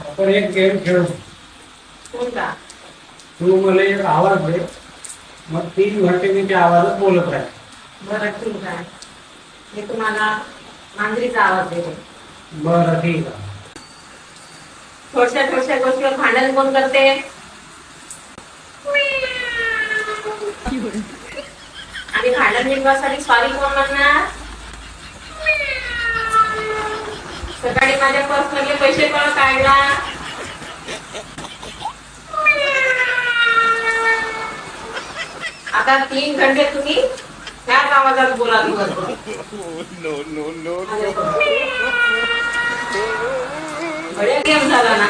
आपण एक गेम खेळू. कोणता? तू मला एक आवाज दे. मग तीन घंटे मी त्या आवाजात बोलत राहील. बरं ठीक आहे. मी तुम्हाला मांजरीचा आवाज देते. बरं ठीक आहे. थोडशा थोडशा गोष्टीवर भांडण कोण करते? आणि भांडण मिटवासाठी सॉरी कोण म्हणणार? माझ्या पर्स मधले पैसे कोण काढला? आता तीन घंटे तुम्ही ह्याच आवाजात बोला दिवसभर. गेम झाला ना.